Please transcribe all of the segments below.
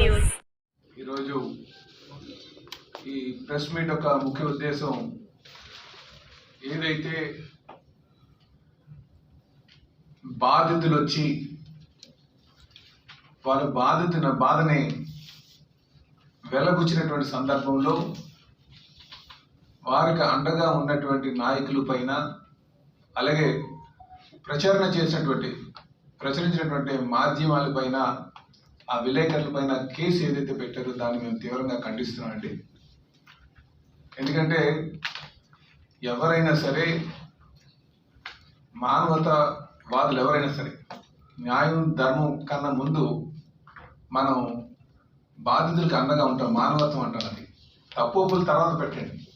News. ఈరోజు ఈ press meet యొక్క ముఖ్య ఉద్దేశం. ఏదైతే బాధితులు వచ్చి వారు బాధితున్న బాధని వెలగుచ్చినటువంటి సందర్భంలో వారికి అండగా ఉన్నటువంటి నాయకులు పైన అలాగే ప్రచారణ చేసినటువంటి ప్రచురించినటువంటి మాధ్యమాల పైన ఆ విలేకరుల పైన కేసు ఏదైతే పెట్టారో దాన్ని మేము తీవ్రంగా ఖండిస్తున్నామండి ఎందుకంటే ఎవరైనా సరే మానవతావాదులు ఎవరైనా సరే న్యాయం ధర్మం కన్నా ముందు మనం బాధితులకు అండగా ఉంటాం మానవత్వం అంటాం అది. తప్పుల తర్వాత పెట్టండి.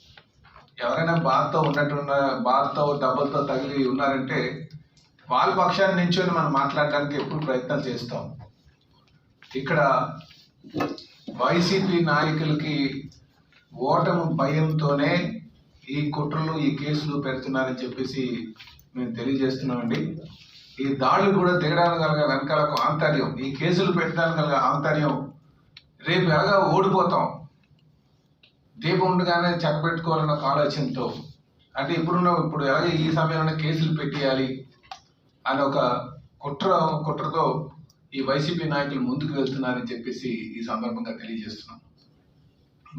ఎవరైనా బాధతో ఉన్నట్టున్న బాధతో డబ్బులతో తగిలి ఉన్నారంటే వాళ్ళ పక్షాన్ని నించొని మనం మాట్లాడడానికి ఎప్పుడు ప్రయత్నాలు చేస్తాం. ఇక్కడ వైసీపీ నాయకులకి ఓటము భయంతోనే ఈ కుట్రలు ఈ కేసులు పెడుతున్నారని చెప్పేసి మేము తెలియజేస్తున్నామండి. ఈ దాడులు కూడా దిగడానికి కలగ వెనకాల ఒక ఆంతర్యం. ఈ కేసులు పెట్టడానికి కలగ ఆంతర్యం రేపు ఎలాగా ఓడిపోతాం? దీపం ఉండగానే చెక్కబెట్టుకోవాలన్న ఒక ఆలోచనతో అంటే ఇప్పుడున్న ఇప్పుడు ఎలాగే ఈ సమయంలో కేసులు పెట్టేయాలి అని ఒక కుట్ర కుట్రతో ఈ వైసీపీ నాయకులు ముందుకు వెళ్తున్నారని చెప్పేసి ఈ సందర్భంగా తెలియజేస్తున్నాం.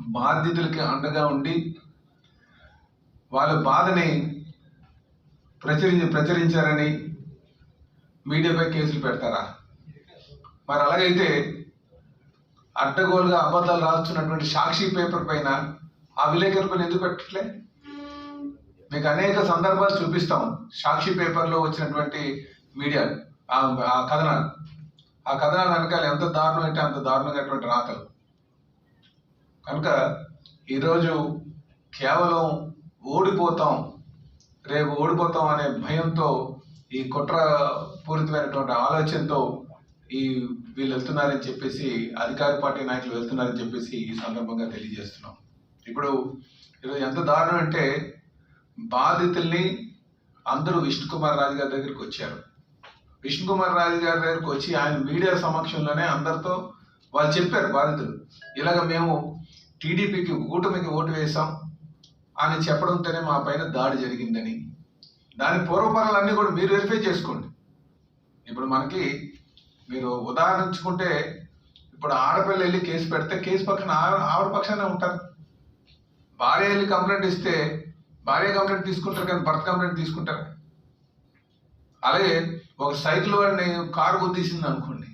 బాధితులకి అండగా ఉండి వాళ్ళ బాధని ప్రచురించి ప్రచురించారని మీడియాపై కేసులు పెడతారా? మరి అలాగైతే అడ్డగోలుగా అబద్ధాలు రాస్తున్నటువంటి సాక్షి పేపర్ పైన ఆ విలేకరుల పైన ఎందుకు పెట్టట్లే? మీకు అనేక సందర్భాలు చూపిస్తాం. సాక్షి పేపర్లో వచ్చినటువంటి మీడియా ఆ ఆ కథనాలు. ఆ కథన వెనకాల ఎంత దారుణం అంటే అంత దారుణమైనటువంటి రాతలు. కనుక ఈరోజు కేవలం ఓడిపోతాం రేపు ఓడిపోతాం అనే భయంతో ఈ కుట్ర పూరితమైనటువంటి ఆలోచనతో ఈ వీళ్ళు వెళ్తున్నారని చెప్పేసి అధికార పార్టీ నాయకులు వెళ్తున్నారని చెప్పేసి ఈ సందర్భంగా తెలియజేస్తున్నాం. ఇప్పుడు ఈరోజు ఎంత దారుణం అంటే బాధితుల్ని అందరూ విష్ణు కుమార్ రాజు గారి దగ్గరికి వచ్చారు. విష్ణు కుమార్ రాజు గారి దగ్గరికి వచ్చి ఆయన మీడియా సమక్షంలోనే అందరితో వాళ్ళు చెప్పారు బాధితులు. ఇలాగ మేము టీడీపీకి కూటమికి ఓటు వేశాం అని చెప్పడంతోనే మా పైన దాడి జరిగిందని. దాని పూర్వపరాలన్నీ కూడా మీరు వెరిఫై చేసుకోండి. ఇప్పుడు మనకి మీరు ఉదాహరించుకుంటే ఇప్పుడు ఆడపిల్ల వెళ్ళి కేసు పెడితే కేసు పక్కన ఆవిడ ఆవిడ పక్షానే ఉంటారు. భార్య వెళ్ళి కంప్లైంట్ ఇస్తే భార్య కంప్లైంట్ తీసుకుంటారు కానీ భర్త కంప్లైంట్ తీసుకుంటారు. అలాగే ఒక సైకిల్ వాడిని కారు గుద్దీసింది అనుకోండి.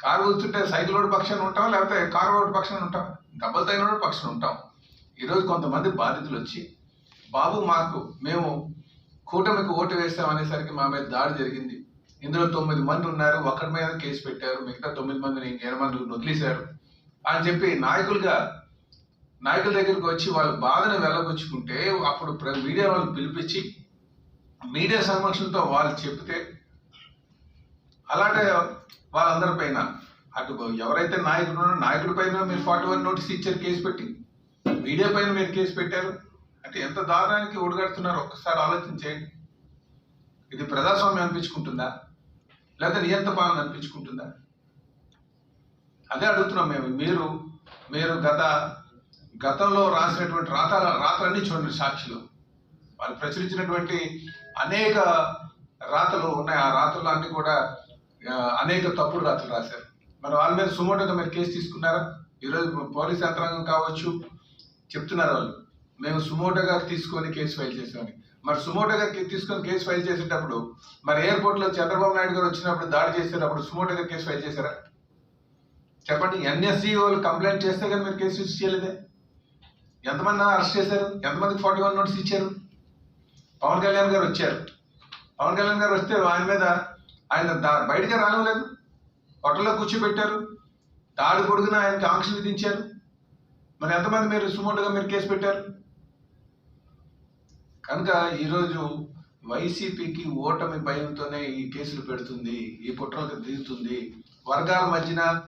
కారు గుర్తుంటే సైకిల్ వాడి పక్షాన ఉంటాం లేకపోతే కారు వాడి పక్షాన ఉంటాం డబ్బులు తగిన వాడి పక్షాన ఉంటాం. ఈరోజు కొంతమంది బాధితులు వచ్చి బాబు మాకు మేము కూటమికి ఓటు వేస్తామనేసరికి మా మీద దాడి జరిగింది. ఇందులో తొమ్మిది మంది ఉన్నారు. ఒకరి మీద కేసు పెట్టారు. మిగతా తొమ్మిది మందిని ఇంకేడు మంది వదిలేశారు అని చెప్పి నాయకులుగా నాయకుల దగ్గరికి వచ్చి వాళ్ళ బాధను వెళ్ళగొచ్చుకుంటే అప్పుడు మీడియా వాళ్ళు పిలిపించి మీడియా సమక్షంతో వాళ్ళు చెప్తే అలాంటి వాళ్ళందరి పైన అటు ఎవరైతే నాయకుడు ఉన్నారో నాయకుడి పైన మీరు ఫార్టీ వన్ నోటీస్ ఇచ్చారు కేసు పెట్టి. మీడియా పైన మీరు కేసు పెట్టారు. అంటే ఎంత దారుణానికి ఒడిగడుతున్నారు ఒక్కసారి ఆలోచన చేయండి. ఇది ప్రజాస్వామ్యం అనిపించుకుంటుందా? లేదా నియంత పాలన అనిపించుకుంటుందా? అదే అడుగుతున్నాం మేము. మీరు మీరు గత గతంలో రాసినటువంటి రాత రాతలన్నీ చూడండి సాక్షిలో. వాళ్ళు ప్రచురించినటువంటి అనేక రాతలు ఉన్నాయి. ఆ రాతలు అన్ని కూడా అనేక తప్పుడు రాతలు రాశారు. మరి వాళ్ళ మీద సుమోటోగా మీరు కేసు తీసుకున్నారా? ఈరోజు పోలీస్ యంత్రాంగం కావచ్చు చెప్తున్నారు వాళ్ళు. మేము సుమోటోగా తీసుకొని కేసు ఫైల్ చేసామని మరి సుమోటోగా తీసుకొని కేసు ఫైల్ చేసేటప్పుడు మరి ఎయిర్పోర్ట్లో చంద్రబాబు నాయుడు గారు వచ్చినప్పుడు దాడి చేసేటప్పుడు సుమోటోగా కేసు ఫైల్ చేశారా? చెప్పండి ఎన్ఎస్సీ వాళ్ళు కంప్లైంట్ చేస్తే కానీ మీరు కేసు రిజిస్టర్ చేయలేదే? ఎంతమంది అరెస్ట్ చేశారు? ఎంతమందికి ఫార్టీ వన్ నోటీస్ ఇచ్చారు? పవన్ కళ్యాణ్ గారు వచ్చారు. పవన్ కళ్యాణ్ గారు వస్తే ఆయన మీద ఆయన దా- బయటకే రానివ్వలేదు. హోటల్లో కూర్చోబెట్టారు. దాడి పొడుగున ఆయనకి ఆంక్షలు విధించారు. మరి ఎంతమంది మీరు సుమోటుగా మీరు కేసు పెట్టారు? కనుక ఈరోజు వైసీపీకి ఓటమి భయంతోనే ఈ కేసులు పెడుతుంది ఈ కుట్రలకు దిగుతుంది వర్గాల మధ్యన